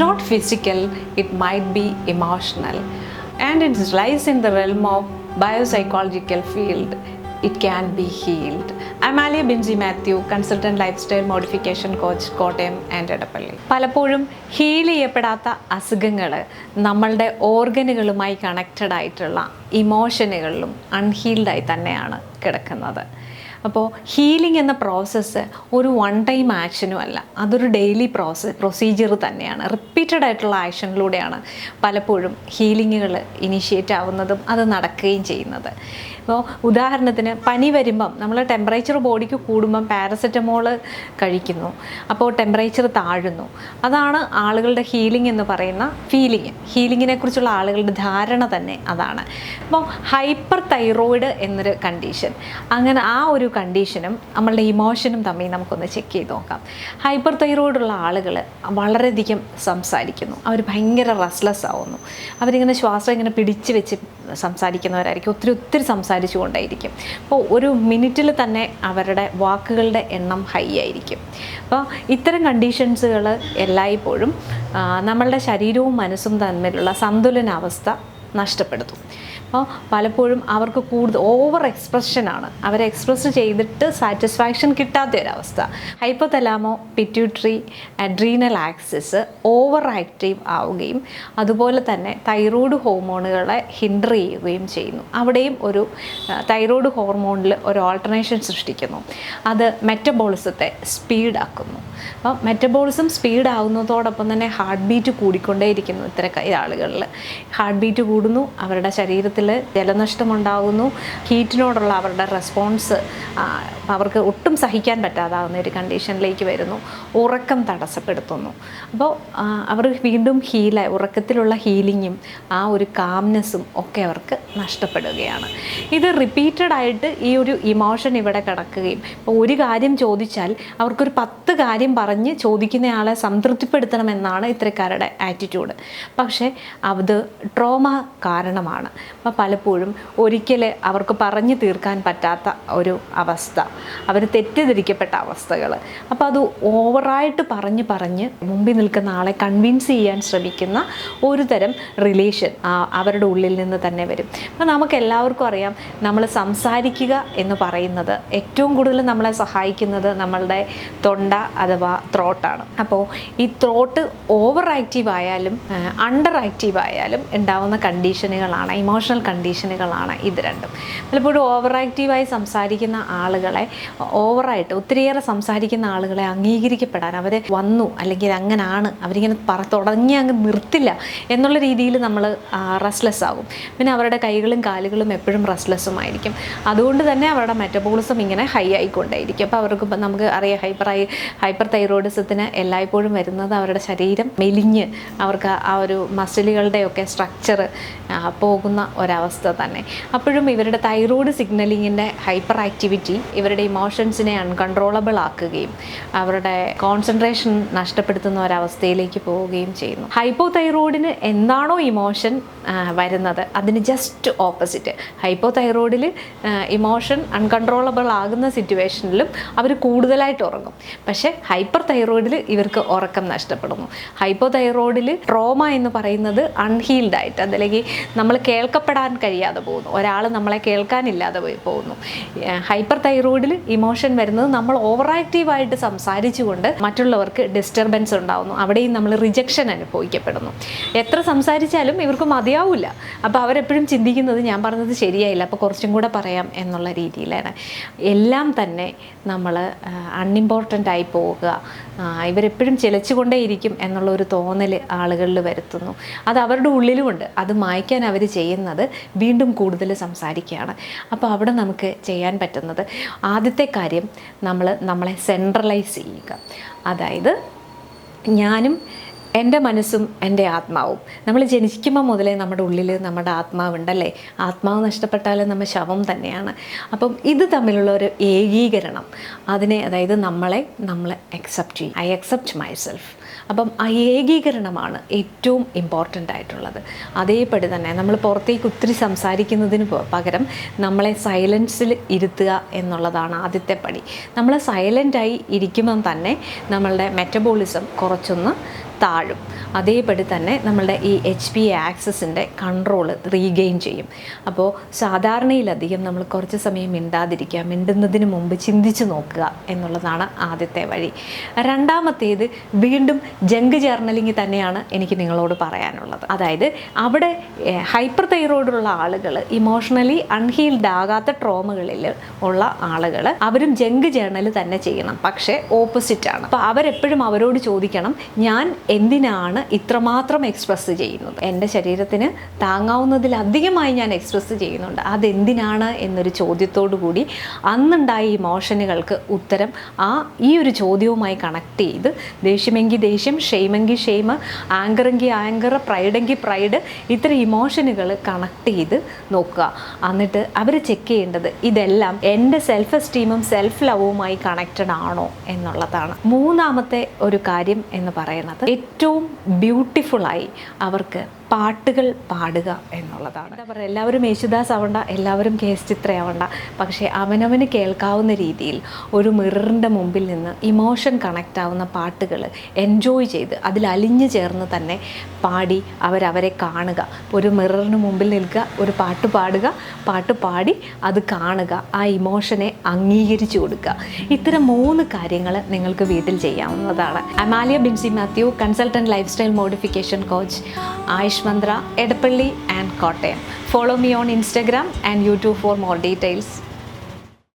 Not physical it might be emotional and it's lies in the realm of biopsychological field it It be healed healed. I'm Alia Binji Mathew consultant lifestyle modification coach Kottayam and Edappally പലപ്പോഴും heal ചെയ്യപ്പെടാത്ത അസുഖങ്ങൾ നമ്മളുടെ ഓർഗനുകളുമായി connected ആയിട്ടുള്ള ഇമോഷനുകളിലും അൺഹീൽഡായി തന്നെയാണ് കിടക്കുന്നത് അപ്പോൾ healing എന്ന process ഒരു വൺ ടൈം ആക്ഷനും അല്ല അതൊരു ഡെയിലി പ്രോസസ് പ്രൊസീജിയർ തന്നെയാണ് റിപ്പീറ്റഡ് ആയിട്ടുള്ള ആക്ഷനിലൂടെയാണ് പലപ്പോഴും ഹീലിങ്ങുകൾ ഇനിഷ്യേറ്റ് ആവുന്നതും അത് നടക്കുകയും ചെയ്യുന്നത് ഇപ്പോൾ ഉദാഹരണത്തിന് പനി വരുമ്പം നമ്മൾ ടെമ്പറേച്ചർ ബോഡിക്ക് കൂടുമ്പം പാരസെറ്റമോൾ കഴിക്കുന്നു അപ്പോൾ ടെമ്പറേച്ചർ താഴുന്നു അതാണ് ആളുകളുടെ ഹീലിംഗ് എന്ന് പറയുന്ന ഫീലിംഗ് ഹീലിങ്ങിനെ കുറിച്ചുള്ള ആളുകളുടെ ധാരണ തന്നെ അതാണ് അപ്പോൾ ഹൈപ്പർ തൈറോയിഡ് എന്നൊരു കണ്ടീഷൻ അങ്ങനെ ആ ഒരു കണ്ടീഷനും നമ്മളുടെ ഇമോഷനും തമ്മിൽ നമുക്കൊന്ന് ചെക്ക് ചെയ്ത് നോക്കാം ഹൈപ്പർ തൈറോയിഡുള്ള ആളുകൾ വളരെയധികം സംസാരിക്കുന്നു അവർ ഭയങ്കര റെസ്ലെസ് ആവുന്നു അവരിങ്ങനെ ശ്വാസം ഇങ്ങനെ പിടിച്ചു വെച്ച് സംസാരിക്കുന്നവരായിരിക്കും ഒത്തിരി ഒത്തിരി സംസാരിച്ചുകൊണ്ടായിരിക്കും അപ്പോൾ ഒരു മിനിറ്റിൽ തന്നെ അവരുടെ വാക്കുകളുടെ എണ്ണം ഹൈ ആയിരിക്കും അപ്പോൾ ഇത്തരം കണ്ടീഷൻസുകൾ എല്ലായ്പ്പോഴും നമ്മളുടെ ശരീരവും മനസ്സും തമ്മിലുള്ള സന്തുലനാവസ്ഥ നഷ്ടപ്പെടുത്തും അപ്പോൾ പലപ്പോഴും അവർക്ക് കൂടുതൽ ഓവർ എക്സ്പ്രഷനാണ് അവരെ എക്സ്പ്രസ് ചെയ്തിട്ട് സാറ്റിസ്ഫാക്ഷൻ കിട്ടാത്ത ഒരവസ്ഥ hypothalamo pituitary adrenal axis over active ആവുകയും അതുപോലെ തന്നെ തൈറോയ്ഡ് ഹോർമോണുകളെ ഹിൻഡർ ചെയ്യുകയും ചെയ്യുന്നു അവിടെയും ഒരു തൈറോയ്ഡ് ഹോർമോണിൽ ഒരു ഓൾട്ടർനേഷൻ സൃഷ്ടിക്കുന്നു അത് മെറ്റബോളിസത്തെ സ്പീഡാക്കുന്നു അപ്പോൾ മെറ്റബോളിസം സ്പീഡാവുന്നതോടൊപ്പം തന്നെ ഹാർട്ട് ബീറ്റ് കൂടിക്കൊണ്ടേയിരിക്കുന്നു ഇത്തരം ആളുകളിൽ ഹാർട്ട് ബീറ്റ് കൂടുന്നു അവരുടെ ശരീരത്തിൽ ജലനഷ്ടമുണ്ടാകുന്നു ഹീറ്റിനോടുള്ള അവരുടെ റെസ്പോൺസ് അവർക്ക് ഒട്ടും സഹിക്കാൻ പറ്റാതാവുന്ന ഒരു കണ്ടീഷനിലേക്ക് വരുന്നു ഉറക്കം തടസ്സപ്പെടുത്തുന്നു അപ്പോൾ അവർ വീണ്ടും ഹീലായി ഉറക്കത്തിലുള്ള ഹീലിങ്ങും ആ ഒരു കാംനെസ്സും ഒക്കെ അവർക്ക് നഷ്ടപ്പെടുകയാണ് ഇത് റിപ്പീറ്റഡ് ആയിട്ട് ഈ ഒരു ഇമോഷൻ ഇവിടെ കിടക്കുകയും ഇപ്പോൾ ഒരു കാര്യം ചോദിച്ചാൽ അവർക്കൊരു പത്ത് കാര്യം പറഞ്ഞ് ചോദിക്കുന്നയാളെ സംതൃപ്തിപ്പെടുത്തണമെന്നാണ് ഇത്തരക്കാരുടെ ആറ്റിറ്റ്യൂഡ് പക്ഷേ അത് ട്രോമ കാരണമാണ് അപ്പം പലപ്പോഴും ഒരിക്കൽ അവർക്ക് പറഞ്ഞു തീർക്കാൻ പറ്റാത്ത ഒരു അവസ്ഥ അവർ തെറ്റിദ്ധരിക്കപ്പെട്ട അവസ്ഥകൾ അപ്പോൾ അത് ഓവറായിട്ട് പറഞ്ഞ് പറഞ്ഞ് മുമ്പിൽ നിൽക്കുന്ന ആളെ കൺവിൻസ് ചെയ്യാൻ ശ്രമിക്കുന്ന ഒരു തരം റിലേഷൻ അവരുടെ ഉള്ളിൽ നിന്ന് തന്നെ വരും അപ്പോൾ നമുക്ക് എല്ലാവർക്കും അറിയാം നമ്മൾ സംസാരിക്കുക എന്ന് പറയുന്നത് ഏറ്റവും കൂടുതൽ നമ്മളെ സഹായിക്കുന്നത് നമ്മളുടെ തൊണ്ട അഥവാ ത്രോട്ടാണ് അപ്പോൾ ഈ ത്രോട്ട് ഓവർ ആക്റ്റീവ് ആയാലും അണ്ടർ ആക്റ്റീവ് ആയാലും ഉണ്ടാവുന്ന കൺ കണ്ടീഷനുകളാണ് ഇമോഷണൽ കണ്ടീഷനുകളാണ് ഇത് രണ്ടും പലപ്പോഴും ഓവർ ആക്റ്റീവായി സംസാരിക്കുന്ന ആളുകളെ ഓവറായിട്ട് ഒത്തിരിയേറെ സംസാരിക്കുന്ന ആളുകളെ അംഗീകരിക്കപ്പെടാൻ അവർ വന്നു അല്ലെങ്കിൽ അങ്ങനാണ് അവരിങ്ങനെ പറ തുടങ്ങി അങ്ങ് നിർത്തില്ല എന്നുള്ള രീതിയിൽ നമ്മൾ റെസ്റ്റ്ലെസ് ആകും പിന്നെ അവരുടെ കൈകളും കാലുകളും എപ്പോഴും ആയിരിക്കും അതുകൊണ്ട് തന്നെ അവരുടെ മെറ്റബോളിസം ഇങ്ങനെ ഹൈ ആയിക്കൊണ്ടേയിരിക്കും അപ്പോൾ അവർക്ക് നമുക്ക് അറിയാം ഹൈപ്പർ ഹൈ ഹൈപ്പർ തൈറോയിഡിസത്തിന് എല്ലായ്പ്പോഴും വരുന്നത് അവരുടെ ശരീരം മെലിഞ്ഞ് അവർക്ക് ആ ഒരു മസിലുകളുടെയൊക്കെ സ്ട്രക്ചർ പോകുന്ന ഒരവസ്ഥ തന്നെ അപ്പോഴും ഇവരുടെ തൈറോയ്ഡ് സിഗ്നലിങ്ങിൻ്റെ ഹൈപ്പർ ആക്ടിവിറ്റി ഇവരുടെ ഇമോഷൻസിനെ അൺകൺട്രോളബിൾ ആക്കുകയും അവരുടെ കോൺസെൻട്രേഷൻ നഷ്ടപ്പെടുത്തുന്ന ഒരവസ്ഥയിലേക്ക് പോവുകയും ചെയ്യുന്നു ഹൈപ്പോ തൈറോയിഡിന് എന്താണോ ഇമോഷൻ വരുന്നത് അതിന് ജസ്റ്റ് ഓപ്പോസിറ്റ് ഹൈപ്പോ തൈറോയിഡിൽ ഇമോഷൻ അൺകൺട്രോളബിൾ ആകുന്ന സിറ്റുവേഷനിലും അവർ കൂടുതലായിട്ട് ഉറങ്ങും പക്ഷേ ഹൈപ്പർ തൈറോയിഡിൽ ഇവർക്ക് ഉറക്കം നഷ്ടപ്പെടുന്നു ഹൈപ്പോ തൈറോയിഡിൽ ട്രോമ എന്ന് പറയുന്നത് അൺഹീൽഡ് ആയിട്ട് അതല്ലെങ്കിൽ അല്ലെങ്കിൽ നമ്മൾ കേൾക്കപ്പെടാൻ കഴിയാതെ പോകുന്നു ഒരാൾ നമ്മളെ കേൾക്കാനില്ലാതെ പോകുന്നു ഹൈപ്പർ തൈറോയിഡിൽ ഇമോഷൻ വരുന്നത് നമ്മൾ ഓവർ ആക്റ്റീവായിട്ട് സംസാരിച്ചുകൊണ്ട് മറ്റുള്ളവർക്ക് ഡിസ്റ്റർബൻസ് ഉണ്ടാകുന്നു അവിടെയും നമ്മൾ റിജക്ഷൻ അനുഭവിക്കപ്പെടുന്നു എത്ര സംസാരിച്ചാലും ഇവർക്ക് മതിയാവില്ല അപ്പോൾ അവരെപ്പോഴും ചിന്തിക്കുന്നത് ഞാൻ പറഞ്ഞത് ശരിയായില്ല അപ്പോൾ കുറച്ചും കൂടെ പറയാം എന്നുള്ള രീതിയിലാണ് എല്ലാം തന്നെ നമ്മൾ അൺഇമ്പോർട്ടൻ്റ് ആയി പോവുക ഇവരെപ്പോഴും ചിലച്ചുകൊണ്ടേയിരിക്കും എന്നുള്ള ഒരു തോന്നൽ ആളുകളിൽ വരുത്തുന്നു അത് അവരുടെ ഉള്ളിലുമുണ്ട് അത് മായ്ക്കാൻ അവർ ചെയ്യുന്നത് വീണ്ടും കൂടുതൽ സംസാരിക്കുകയാണ് അപ്പോൾ അവിടെ നമുക്ക് ചെയ്യാൻ പറ്റുന്നത് ആദ്യത്തെ കാര്യം നമ്മൾ നമ്മളെ സെൻട്രലൈസ് ചെയ്യുക അതായത് ഞാനും എൻ്റെ മനസ്സും എൻ്റെ ആത്മാവും നമ്മൾ ജനിക്കുമ്പോൾ മുതലേ നമ്മുടെ ഉള്ളിൽ നമ്മുടെ ആത്മാവുണ്ടല്ലേ ആത്മാവ് നഷ്ടപ്പെട്ടാൽ നമ്മൾ ശവം തന്നെയാണ് അപ്പം ഇത് തമ്മിലുള്ള ഒരു ഏകീകരണം അതിനെ അതായത് നമ്മളെ നമ്മൾ അക്സെപ്റ്റ് ചെയ്യും ഐ അക്സെപ്റ്റ് മൈ സെൽഫ് അപ്പം ഏകീകരണമാണ് ഏറ്റവും ഇമ്പോർട്ടൻ്റ് ആയിട്ടുള്ളത് അതേപടി തന്നെ നമ്മൾ പുറത്തേക്ക് ഒത്തിരി സംസാരിക്കുന്നതിന് പകരം നമ്മളെ സൈലൻസിൽ ഇരുത്തുക എന്നുള്ളതാണ് ആദ്യത്തെ പടി നമ്മൾ സൈലൻ്റായി ഇരിക്കുമ്പം തന്നെ നമ്മളുടെ മെറ്റബോളിസം കുറച്ചൊന്ന് താഴും അതേപടി തന്നെ നമ്മളുടെ ഈ എച്ച് പി ആക്സസിൻ്റെ കൺട്രോൾ റീഗെയിൻ ചെയ്യും അപ്പോൾ സാധാരണയിലധികം നമ്മൾ കുറച്ച് സമയം മിണ്ടാതിരിക്കുക മിണ്ടുന്നതിന് മുമ്പ് ചിന്തിച്ച് നോക്കുക എന്നുള്ളതാണ് ആദ്യത്തെ വഴി രണ്ടാമത്തേത് വീണ്ടും ജങ്ക് ജേർണലിംഗ് തന്നെയാണ് എനിക്ക് നിങ്ങളോട് പറയാനുള്ളത് അതായത് അവിടെ ഹൈപ്പർ തൈറോയിഡുള്ള ആളുകൾ ഇമോഷണലി അൺഹീൽഡ് ആകാത്ത ട്രോമകളിൽ ഉള്ള ആളുകൾ അവരും ജങ്ക് ജേർണൽ തന്നെ ചെയ്യണം പക്ഷേ ഓപ്പോസിറ്റ് ആണ് അപ്പോൾ അവരെപ്പോഴും അവരോട് ചോദിക്കണം ഞാൻ എന്തിനാണ് ഇത്രമാത്രം എക്സ്പ്രസ് ചെയ്യുന്നത് എൻ്റെ ശരീരത്തിന് താങ്ങാവുന്നതിലധികമായി ഞാൻ എക്സ്പ്രസ് ചെയ്യുന്നുണ്ട് അതെന്തിനാണ് എന്നൊരു ചോദ്യത്തോടു കൂടി അന്നുണ്ടായ ഇമോഷനുകൾക്ക് ഉത്തരം ആ ഈ ഒരു ചോദ്യവുമായി കണക്ട് ചെയ്ത് ദേഷ്യമെങ്കിൽ ദേഷ്യം ദേഷ്യം ഷെയ്മെങ്കിൽ ഷെയ്മ് ആങ്കറെങ്കിൽ ആങ്കർ പ്രൈഡെങ്കിൽ പ്രൈഡ് ഇത്ര ഇമോഷനുകൾ കണക്ട് ചെയ്ത് നോക്കുക എന്നിട്ട് അവർ ചെക്ക് ചെയ്യേണ്ടത് ഇതെല്ലാം എൻ്റെ സെൽഫ് എസ്റ്റീമും സെൽഫ് ലവുമായി കണക്റ്റഡ് ആണോ എന്നുള്ളതാണ് മൂന്നാമത്തെ ഒരു കാര്യം എന്ന് പറയുന്നത് ഏറ്റവും ബ്യൂട്ടിഫുള്ളായി അവർക്ക് പാട്ടുകൾ പാടുക എന്നുള്ളതാണ് എന്താ പറയുക എല്ലാവരും യേശുദാസ് ആവണ്ട എല്ലാവരും കെ എസ് ചിത്ര ആവണ്ട പക്ഷേ അവനവന് കേൾക്കാവുന്ന രീതിയിൽ ഒരു മിററിൻ്റെ മുമ്പിൽ നിന്ന് ഇമോഷൻ കണക്റ്റ് ആവുന്ന പാട്ടുകൾ എൻജോയ് ചെയ്ത് അതിൽ അലിഞ്ഞു ചേർന്ന് തന്നെ പാടി അവരവരെ കാണുക ഒരു മിററിന് മുമ്പിൽ നിൽക്കുക ഒരു പാട്ട് പാടുക പാട്ട് പാടി അത് കാണുക ആ ഇമോഷനെ അംഗീകരിച്ചു കൊടുക്കുക ഇത്തരം മൂന്ന് കാര്യങ്ങൾ നിങ്ങൾക്ക് വീട്ടിൽ ചെയ്യാവുന്നതാണ് Amalia Binsi Mathew consultant life style modification coach Ayush Mandra, Edapalli and Kottayam. Follow me on Instagram and YouTube for more details.